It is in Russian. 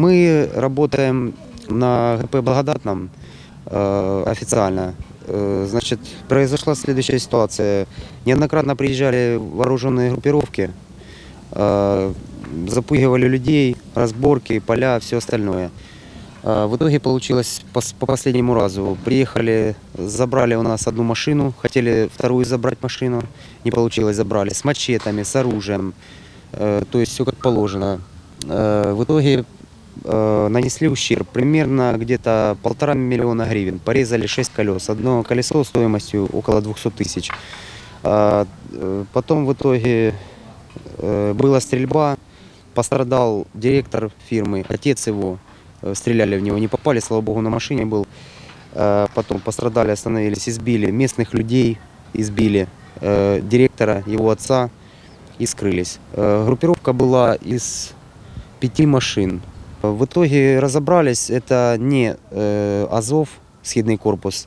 Мы работаем на ГП Благодатном э, официально. Э, Значит, произошла следующая ситуация. Неоднократно приезжали вооруженные группировки, э, запугивали людей, разборки, поля, все остальное. А, В итоге получилось по, по последнему разу. Приехали, забрали у нас одну машину, хотели вторую забрать машину, не получилось, забрали с мачетами, с оружием, Э, то есть все как положено. Э, В итоге э, нанесли ущерб примерно где-то полтора миллиона гривен. Порезали 6 колес. Одно колесо стоимостью около 200 тысяч. А, э, Потом в итоге э, была стрельба, пострадал директор фирмы, отец его, э, стреляли в него, не попали, слава богу, на машине был. Э, Потом пострадали, остановились, избили местных людей, избили э, директора, его отца и скрылись. Э, Группировка была из пяти машин. В итоге разобрались, это не э, Азов, східний корпус,